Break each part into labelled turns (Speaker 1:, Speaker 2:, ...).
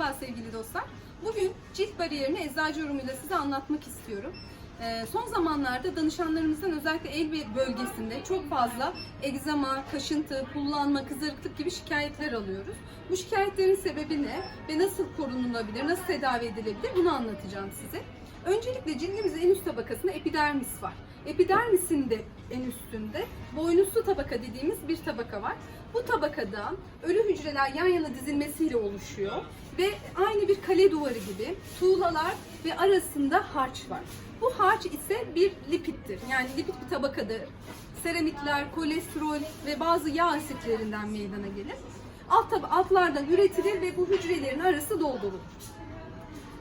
Speaker 1: Merhaba sevgili dostlar. Bugün cilt bariyerini eczacı yorumuyla size anlatmak istiyorum. Ee, son zamanlarda danışanlarımızdan özellikle el bölgesinde çok fazla egzama, kaşıntı, pullanma, kızarıklık gibi şikayetler alıyoruz. Bu şikayetlerin sebebi ne ve nasıl korunulabilir, nasıl tedavi edilebilir bunu anlatacağım size. Öncelikle cildimizin en üst tabakasında epidermis var. Epidermisin de en üstünde boynuzlu tabaka dediğimiz bir tabaka var. Bu tabakada ölü hücreler yan yana dizilmesiyle oluşuyor ve aynı bir kale duvarı gibi tuğlalar ve arasında harç var. Bu harç ise bir lipittir. Yani lipid bir tabakadır. Seramitler, kolesterol ve bazı yağ asitlerinden meydana gelir. Alt tab- altlardan üretilir ve bu hücrelerin arası doldurulur.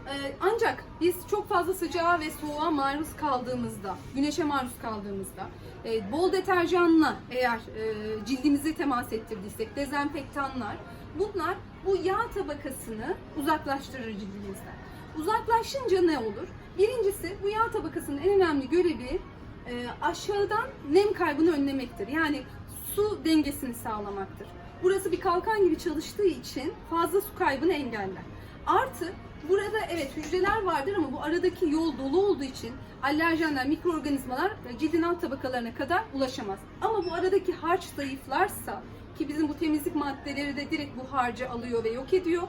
Speaker 1: Ee, Ancak biz çok fazla sıcağa ve soğuğa maruz kaldığımızda, güneşe maruz kaldığımızda, e, bol deterjanla eğer e, cildimizi temas ettirdiysek, dezenfektanlar, bunlar bu yağ tabakasını uzaklaştırır cildimizden. Uzaklaşınca ne olur? Birincisi bu yağ tabakasının en önemli görevi e, aşağıdan nem kaybını önlemektir. Yani su dengesini sağlamaktır. Burası bir kalkan gibi çalıştığı için fazla su kaybını engeller. Artı burada evet hücreler vardır ama bu aradaki yol dolu olduğu için alerjenler, mikroorganizmalar cildin alt tabakalarına kadar ulaşamaz. Ama bu aradaki harç zayıflarsa ki bizim bu temizlik maddeleri de direkt bu harcı alıyor ve yok ediyor.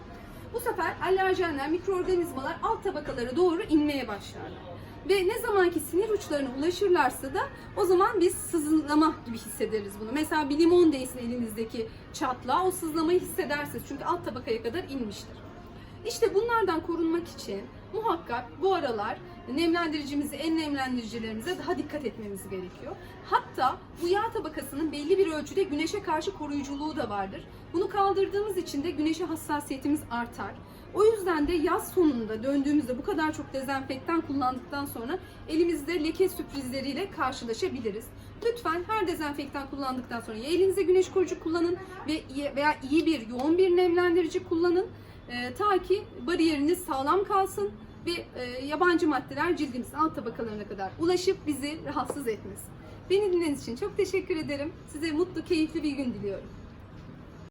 Speaker 1: Bu sefer alerjenler, mikroorganizmalar alt tabakalara doğru inmeye başlarlar. Ve ne zamanki sinir uçlarına ulaşırlarsa da o zaman biz sızlama gibi hissederiz bunu. Mesela bir limon değsin elinizdeki çatlağa o sızlamayı hissedersiniz. Çünkü alt tabakaya kadar inmiştir. İşte bunlardan korunmak için muhakkak bu aralar nemlendiricimizi, en nemlendiricilerimize daha dikkat etmemiz gerekiyor. Hatta bu yağ tabakasının belli bir ölçüde güneşe karşı koruyuculuğu da vardır. Bunu kaldırdığımız için de güneşe hassasiyetimiz artar. O yüzden de yaz sonunda döndüğümüzde bu kadar çok dezenfektan kullandıktan sonra elimizde leke sürprizleriyle karşılaşabiliriz. Lütfen her dezenfektan kullandıktan sonra ya elinize güneş koruyucu kullanın ve veya iyi bir yoğun bir nemlendirici kullanın. Ee, ta ki bariyeriniz sağlam kalsın ve e, yabancı maddeler cildimizin alt tabakalarına kadar ulaşıp bizi rahatsız etmesin. Beni dinlediğiniz için çok teşekkür ederim. Size mutlu, keyifli bir gün diliyorum.